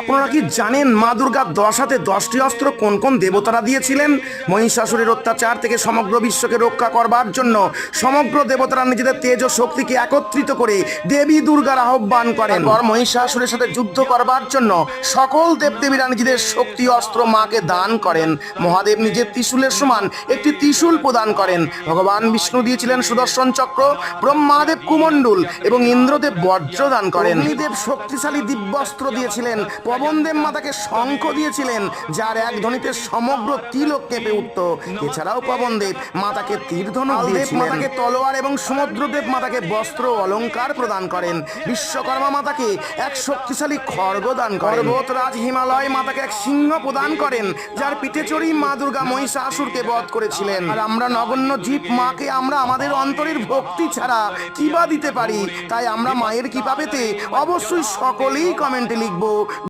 আপনারা কি জানেন মা দুর্গার দশ হাতে দশটি অস্ত্র কোন কোন দেবতারা দিয়েছিলেন? মহিষাসুরের অত্যাচার থেকে সমগ্র বিশ্বকে রক্ষা করবার জন্য সমগ্র দেবতারা নিজেদের তেজ ও শক্তিকে একত্রিত করে দেবী দুর্গার আহ্বান করেন। পর মহিষাসুরের সাথে যুদ্ধ করবার জন্য সকল দেবদেবীরা নিজেদের শক্তি, অস্ত্র মাকে দান করেন। মহাদেব নিজের ত্রিশূলের সমান একটি ত্রিশূল প্রদান করেন। ভগবান বিষ্ণু দিয়েছিলেন সুদর্শন চক্র, ব্রহ্মাদেব কুমণ্ডুল এবং ইন্দ্রদেব বজ্র দান করেন। অগ্নিদেব শক্তিশালী দিব্যস্ত্র দিয়েছিলেন। পবনদেব মাতাকে শঙ্খ দিয়েছিলেন যার এক ধ্বনিতে সমগ্র তিলক কেঁপে উঠত। এছাড়াও পবনদেব মাতাকে তীর ধনুক দিয়েছিলেন। মাতাকে তলোয়ার এবং সমুদ্রদেব মাতাকে বস্ত্র অলংকার প্রদান করেন। বিশ্বকর্মা মাতাকে এক শক্তিশালী খড়গ দান করেন। পর্বতরাজ হিমালয় মাতাকে এক সিংহ প্রদান করেন যার পিঠে চড়েই মা দুর্গা মহিষাসুরকে বধ করেছিলেন। আর আমরা নগণ্য জীব মাকে আমরা আমাদের অন্তরের ভক্তি ছাড়া কিবা দিতে পারি? তাই আমরা মায়ের কৃপা পেতে অবশ্যই সকলেই কমেন্টে লিখব।